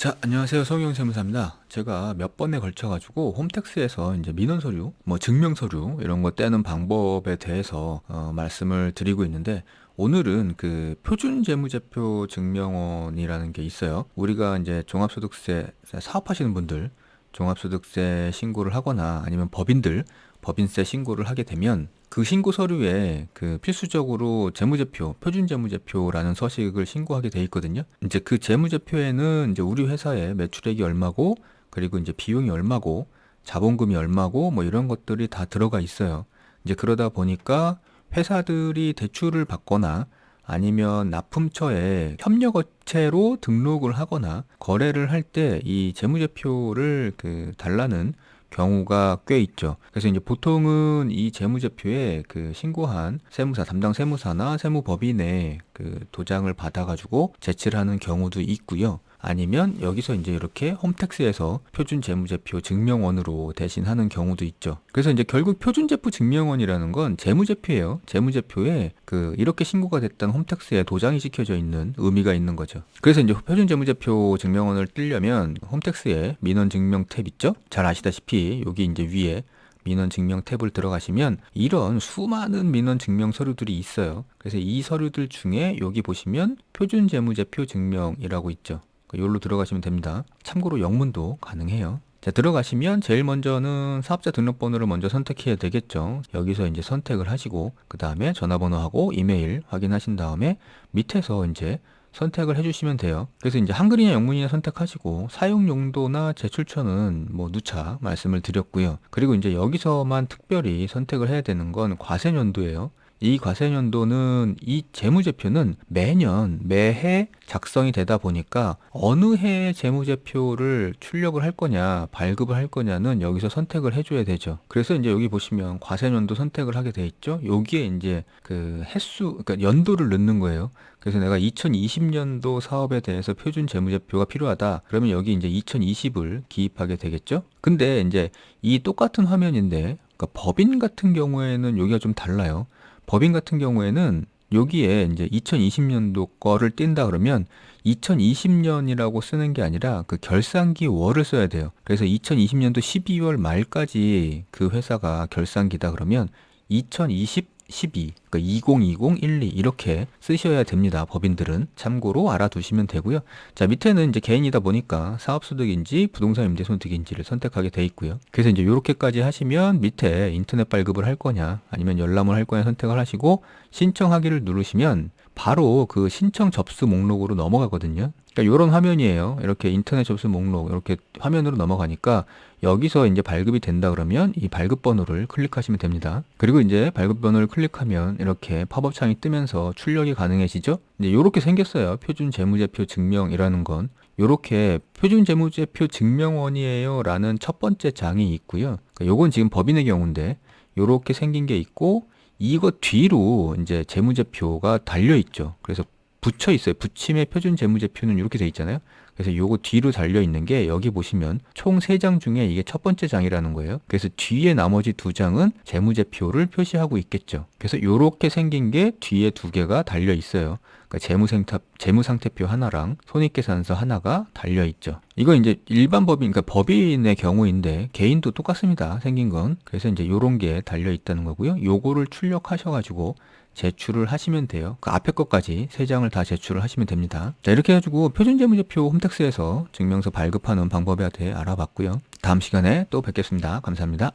자, 안녕하세요. 성형 세무사입니다. 제가 몇 번에 걸쳐 가지고 홈택스에서 이제 민원 서류, 뭐 증명 서류 이런 거 떼는 방법에 대해서 어, 말씀을 드리고 있는데 오늘은 그 표준 재무제표 증명원이라는 게 있어요. 우리가 이제 종합소득세 사업하시는 분들 종합소득세 신고를 하거나 아니면 법인들 법인세 신고를 하게 되면 그 신고 서류에 그 필수적으로 재무제표, 표준 재무제표라는 서식을 신고하게 돼 있거든요. 이제 그 재무제표에는 이제 우리 회사의 매출액이 얼마고 그리고 이제 비용이 얼마고 자본금이 얼마고 뭐 이런 것들이 다 들어가 있어요. 이제 그러다 보니까 회사들이 대출을 받거나 아니면 납품처에 협력업체로 등록을 하거나 거래를 할 때 이 재무제표를 그 달라는 경우가 꽤 있죠. 그래서 이제 보통은 이 재무제표에 그 신고한 세무사, 담당 세무사나 세무법인의 그 도장을 받아가지고 제출을 하는 경우도 있고요. 아니면 여기서 이제 이렇게 홈택스에서 표준 재무제표 증명원으로 대신하는 경우도 있죠. 그래서 이제 결국 표준 제표 증명원이라는 건 재무제표예요. 재무제표에 그 이렇게 신고가 됐다는 홈택스에 도장이 찍혀져 있는 의미가 있는 거죠. 그래서 이제 표준 재무제표 증명원을 뜰려면 홈택스에 민원 증명 탭 있죠? 잘 아시다시피 여기 이제 위에 민원 증명 탭을 들어가시면 이런 수많은 민원 증명 서류들이 있어요. 그래서 이 서류들 중에 여기 보시면 표준 재무제표 증명이라고 있죠. 여기로 들어가시면 됩니다. 참고로 영문도 가능해요. 자, 들어가시면 제일 먼저는 사업자 등록번호를 먼저 선택해야 되겠죠. 여기서 이제 선택을 하시고, 그 다음에 전화번호하고 이메일 확인하신 다음에 밑에서 이제 선택을 해주시면 돼요. 그래서 이제 한글이나 영문이나 선택하시고 사용 용도나 제출처는 뭐 누차 말씀을 드렸고요. 그리고 이제 여기서만 특별히 선택을 해야 되는 건 과세년도예요. 이 과세년도는 이 재무제표는 매년 매해 작성이 되다 보니까 어느 해의 재무제표를 출력을 할 거냐 발급을 할 거냐는 여기서 선택을 해줘야 되죠. 그래서 이제 여기 보시면 과세년도 선택을 하게 돼 있죠. 여기에 이제 그 횟수 그러니까 연도를 넣는 거예요. 그래서 내가 2020년도 사업에 대해서 표준 재무제표가 필요하다. 그러면 여기 이제 2020을 기입하게 되겠죠. 근데 이제 이 똑같은 화면인데 그러니까 법인 같은 경우에는 여기가 좀 달라요. 법인 같은 경우에는 여기에 이제 2020년도 거를 띈다 그러면 2020년이라고 쓰는 게 아니라 그 결산기 월을 써야 돼요. 그래서 2020년도 12월 말까지 그 회사가 결산기다 그러면 2020 12, 그러니까 2020, 12 이렇게 쓰셔야 됩니다. 법인들은 참고로 알아두시면 되고요. 자 밑에는 이제 개인이다 보니까 사업소득인지 부동산 임대소득인지를 선택하게 돼 있고요. 그래서 이제 이렇게까지 하시면 밑에 인터넷 발급을 할 거냐 아니면 열람을 할 거냐 선택을 하시고 신청하기를 누르시면 바로 그 신청 접수 목록으로 넘어가거든요. 그러니까 이런 화면이에요. 이렇게 인터넷 접수 목록 이렇게 화면으로 넘어가니까 여기서 이제 발급이 된다 그러면 이 발급 번호를 클릭하시면 됩니다. 그리고 이제 발급 번호를 클릭하면 이렇게 팝업 창이 뜨면서 출력이 가능해지죠. 이제 이렇게 생겼어요. 표준 재무제표 증명이라는 건 이렇게 표준 재무제표 증명원이에요라는 첫 번째 장이 있고요. 그러니까 요건 지금 법인의 경우인데 이렇게 생긴 게 있고 이거 뒤로 이제 재무제표가 달려 있죠. 그래서 붙여 있어요. 붙임의 표준 재무제표는 이렇게 돼 있잖아요. 그래서 요거 뒤로 달려 있는 게 여기 보시면 총 세 장 중에 이게 첫 번째 장이라는 거예요. 그래서 뒤에 나머지 두 장은 재무제표를 표시하고 있겠죠. 그래서 요렇게 생긴 게 뒤에 두 개가 달려 있어요. 그러니까 재무상태, 재무상태표 하나랑 손익계산서 하나가 달려 있죠. 이거 이제 일반 법인, 그러니까 법인의 경우인데 개인도 똑같습니다. 생긴 건. 그래서 이제 요런 게 달려 있다는 거고요. 요거를 출력하셔가지고 제출을 하시면 돼요. 그 앞에 것까지 세 장을 다 제출을 하시면 됩니다. 자, 이렇게 해가지고 표준재무제표 홈택 스에서 증명서 발급하는 방법에 대해 알아봤고요. 다음 시간에 또 뵙겠습니다. 감사합니다.